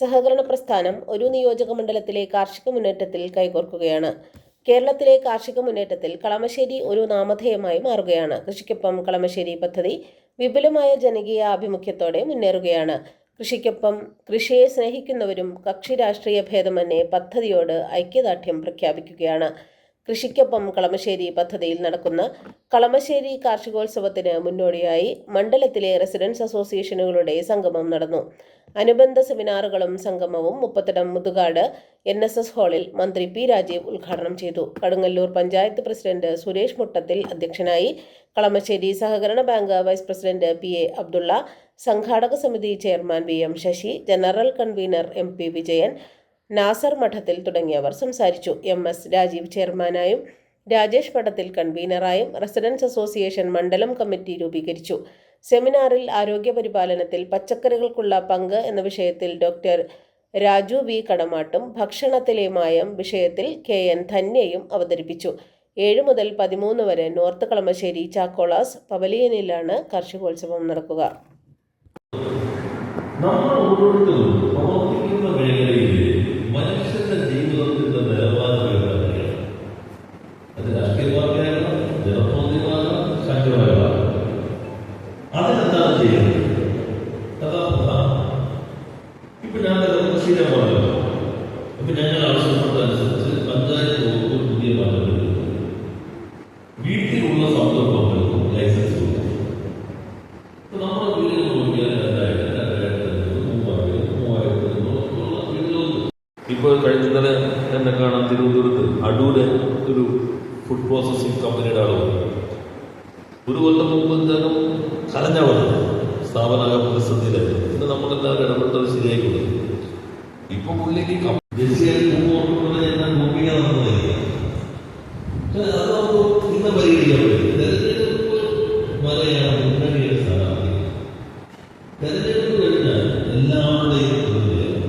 സഹകരണ പ്രസ്ഥാനം ഒരു നിയോജക മണ്ഡലത്തിലെ കാർഷിക മുന്നേറ്റത്തിൽ കൈകോർക്കുകയാണ്. കേരളത്തിലെ കാർഷിക മുന്നേറ്റത്തിൽ കളമശ്ശേരി ഒരു നാമധേയമായി മാറുകയാണ്. കൃഷിക്കൊപ്പം കളമശ്ശേരി പദ്ധതി വിപുലമായ ജനകീയ ആഭിമുഖ്യത്തോടെ മുന്നേറുകയാണ്. കൃഷിക്കൊപ്പം കൃഷിയെ സ്നേഹിക്കുന്നവരും കക്ഷി രാഷ്ട്രീയ ഭേദമന്യേ പദ്ധതിയോട് ഐക്യദാർഢ്യം പ്രഖ്യാപിക്കുകയാണ്. കൃഷിക്കൊപ്പം കളമശ്ശേരി പദ്ധതിയിൽ നടക്കുന്ന കളമശ്ശേരി കാർഷികോത്സവത്തിന് മുന്നോടിയായി മണ്ഡലത്തിലെ റെസിഡൻസ് അസോസിയേഷനുകളുടെ സംഗമം നടന്നു. അനുബന്ധ സെമിനാറുകളും സംഗമവും Muppathadam Muthukad N S S ഹാളിൽ മന്ത്രി പി രാജീവ് ഉദ്ഘാടനം ചെയ്തു. കടുങ്ങല്ലൂർ പഞ്ചായത്ത് പ്രസിഡന്റ് സുരേഷ് മുട്ടത്തിൽ അധ്യക്ഷനായി കളമശ്ശേരി സഹകരണ bank vice president P A Abdulla സംഘാടക സമിതി chairman V M Sasi general convener M P Vijayan Nasar Madathil തുടങ്ങിയവർ സംസാരിച്ചു. എം എസ് രാജീവ് ചെയർമാനായും രാജേഷ് മഠത്തിൽ കൺവീനറായും റെസിഡൻസ് അസോസിയേഷൻ മണ്ഡലം കമ്മിറ്റി രൂപീകരിച്ചു. സെമിനാറിൽ ആരോഗ്യ പരിപാലനത്തിൽ പച്ചക്കറികൾക്കുള്ള പങ്ക് എന്ന വിഷയത്തിൽ ഡോക്ടർ രാജു വി. കടമാട്ടും ഭക്ഷണത്തിലെ മായം വിഷയത്തിൽ കെ. എൻ. ധന്യയും അവതരിപ്പിച്ചു. ഏഴ് മുതൽ പതിമൂന്ന് വരെ നോർത്ത് കളമശ്ശേരി ചാക്കോളാസ് പവലിയനിലാണ് കാർഷികോത്സവം നടക്കുക. നമ്മൾ ഓരോരുത്തരും പ്രവർത്തിക്കുന്ന മേഖലയിൽ അത് രാഷ്ട്രീയ പാർട്ടിയാകണം ജനപ്രതിനിധികളാകണം ശാസ്ത്രമാകണം അതിനെന്താണ് ചെയ്യുന്നത്? അതാ പ്രധാനം. ഇപ്പൊ ഞാൻ ശീലമാണല്ലോ ഇപ്പൊ ഞങ്ങൾ ആവശ്യപ്പെട്ടതനുസരിച്ച് പഞ്ചായത്ത് വകുപ്പ് പുതിയ മാറ്റം. വീട്ടിലുള്ള സംരംഭങ്ങൾക്കും ലൈസൻസ് കൊടുക്കും നമ്മുടെ വീടുകൾ നോക്കിയാൽ രണ്ടായിരം രണ്ടായിരത്തി അഞ്ഞൂറ് മൂവായിരം മൂവായിരത്തി അഞ്ഞൂറ് വീടുകളുണ്ട്. ഇപ്പോൾ കഴിഞ്ഞ തന്നെ എന്നെ കാണാൻ തിരുവനന്തപുരത്ത് അടൂര് ഒരു ഫുഡ് പ്രോസസ്സിംഗ് കമ്പനിയുടെ ആളുകൾ. വന്നു ഒരു കൊല്ലം മുമ്പ് അദ്ദേഹം കലഞ്ഞ വന്നത് സ്ഥാപന പ്രതിസന്ധിയിലായി ഇന്ന് നമ്മളെല്ലാവരും ഇടപെട്ടത് ശരിയായി കൊടുക്കും ഇപ്പൊ പുള്ളിക്ക് കം- ജെസ്സിയായി മുമ്പ് ഓർക്കുന്നത് ഞാൻ നോക്കിയാൽ നടന്നതായിരിക്കും അത് നമുക്ക് ഇന്ന് പരിഗണിക്കാൻ പറ്റും തെരഞ്ഞെടുപ്പ് തെരഞ്ഞെടുപ്പ് കഴിഞ്ഞാൽ എല്ലാവരുടെയും പ്രതിനിധിയാണ്.